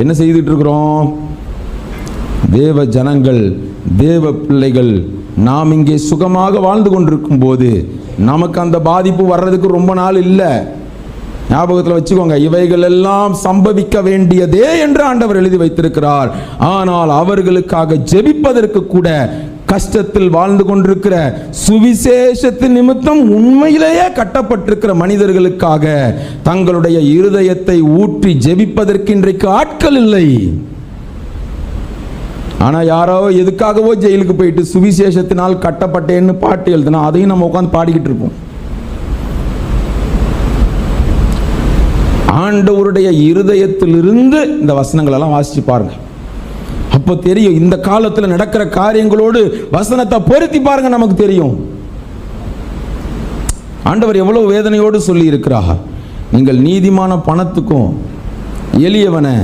என்ன செய்துட்டு இருக்கிறோம் தேவ ஜனங்கள் தேவ பிள்ளைகள் நாம் இங்கே சுகமாக வாழ்ந்து கொண்டிருக்கும் போது நமக்கு அந்த பாதிப்பு வர்றதுக்கு ரொம்ப நாள் இல்லை. ஞாபகத்தில் வச்சுக்கோங்க இவைகள் எல்லாம் சம்பவிக்க வேண்டியதே என்று ஆண்டவர் எழுதி வைத்திருக்கிறார். ஆனால் அவர்களுக்காக ஜெபிப்பதற்கு கூட கஷ்டத்தில் வாழ்ந்து கொண்டிருக்கிற சுவிசேஷத்தின் நிமித்தம் உண்மையிலேயே கட்டப்பட்டிருக்கிற மனிதர்களுக்காக தங்களுடைய இருதயத்தை ஊற்றி ஜெபிப்பதற்கு இன்றைக்கு ஆட்கள் இல்லை. ஆனா யாரோ எதுக்காகவோ ஜெயிலுக்கு போயிட்டு சுவிசேஷத்தினால் கட்டப்பட்டேன்னு பாட்டு எழுதுனா அதையும் நம்ம உட்காந்து பாடிக்கிட்டு இருப்போம். ஆண்டவருடைய இருதயத்திலிருந்து இந்த வசனங்கள் எல்லாம் வாசிச்சு அப்போ தெரியும் இந்த காலத்தில் நடக்கிற காரியங்களோடு வசனத்தை பொருத்தி பாருங்க நமக்கு தெரியும். ஆண்டவர் எவ்வளவு வேதனையோடு சொல்லி இருக்கிறார் நீங்கள் நீதிமான பணத்துக்கும் எளியவனை